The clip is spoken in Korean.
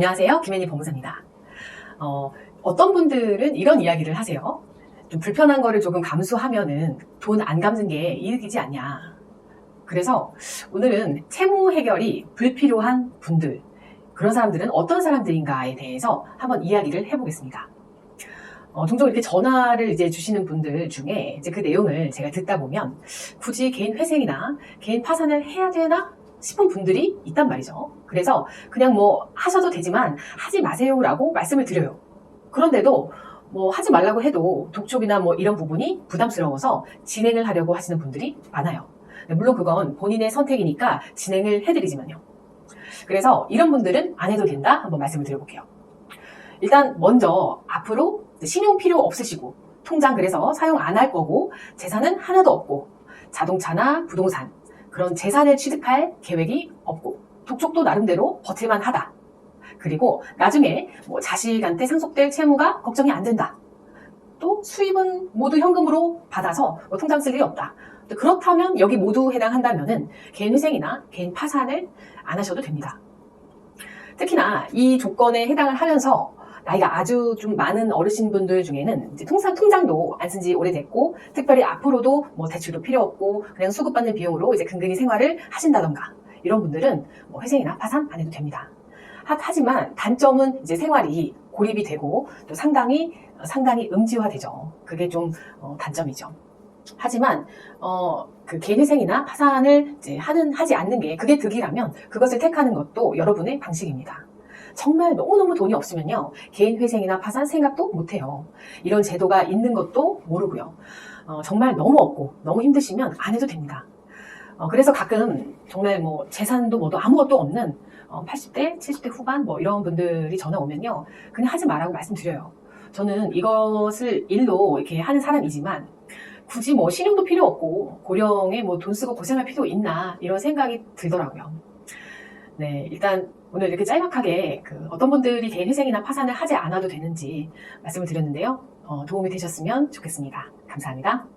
안녕하세요. 김혜니 법무사입니다. 어, 어떤 분들은 이런 이야기를 하세요. 좀 불편한 거를 조금 감수하면은 돈 안 갚는 게 이득이지 않냐. 그래서 오늘은 채무 해결이 불필요한 분들, 그런 사람들은 어떤 사람들인가에 대해서 한번 이야기를 해보겠습니다. 어, 종종 이렇게 전화를 이제 주시는 분들 중에 이제 그 내용을 제가 듣다 보면 굳이 개인 회생이나 개인 파산을 해야 되나 싶은 분들이 있단 말이죠. 그래서 그냥 뭐 하셔도 되지만 하지 마세요라고 말씀을 드려요. 그런데도 뭐 하지 말라고 해도 독촉이나 뭐 이런 부분이 부담스러워서 진행을 하려고 하시는 분들이 많아요. 네, 물론 그건 본인의 선택이니까 진행을 해드리지만요. 그래서 이런 분들은 안 해도 된다? 한번 말씀을 드려볼게요. 일단 먼저 앞으로 신용 필요 없으시고 통장 그래서 사용 안 할 거고 재산은 하나도 없고 자동차나 부동산 그런 재산을 취득할 계획이 없고 독촉도 나름대로 버틸만 하다. 그리고 나중에 뭐 자식한테 상속될 채무가 걱정이 안 된다. 또 수입은 모두 현금으로 받아서 뭐 통장 쓸 일이 없다. 그렇다면 여기 모두 해당한다면은 개인 회생이나 개인 파산을 안 하셔도 됩니다. 특히나 이 조건에 해당을 하면서 나이가 아주 좀 많은 어르신분들 중에는 이제 통상 통장도 안 쓴 지 오래됐고 특별히 앞으로도 뭐 대출도 필요 없고 그냥 수급받는 비용으로 이제 근근히 생활을 하신다던가 이런 분들은 뭐 회생이나 파산 안 해도 됩니다. 하- 하지만 단점은 이제 생활이 고립이 되고 또 상당히 상당히 음지화되죠. 그게 좀 어, 단점이죠. 하지만 어, 그 개인 회생이나 파산을 하는 하지 않는 게 그게 득이라면 그것을 택하는 것도 여러분의 방식입니다. 정말 너무너무 돈이 없으면요. 개인 회생이나 파산 생각도 못해요. 이런 제도가 있는 것도 모르고요. 어, 정말 너무 없고 너무 힘드시면 안 해도 됩니다. 어, 그래서 가끔 정말 뭐 재산도 뭐도 아무것도 없는 어, 80대, 70대 후반 뭐 이런 분들이 전화 오면요. 그냥 하지 말라고 말씀드려요. 저는 이것을 일로 이렇게 하는 사람이지만 굳이 뭐 신용도 필요 없고 고령에 뭐 돈 쓰고 고생할 필요 있나 이런 생각이 들더라고요. 네, 일단 오늘 이렇게 짤막하게 그 어떤 분들이 개인 회생이나 파산을 하지 않아도 되는지 말씀을 드렸는데요. 어, 도움이 되셨으면 좋겠습니다. 감사합니다.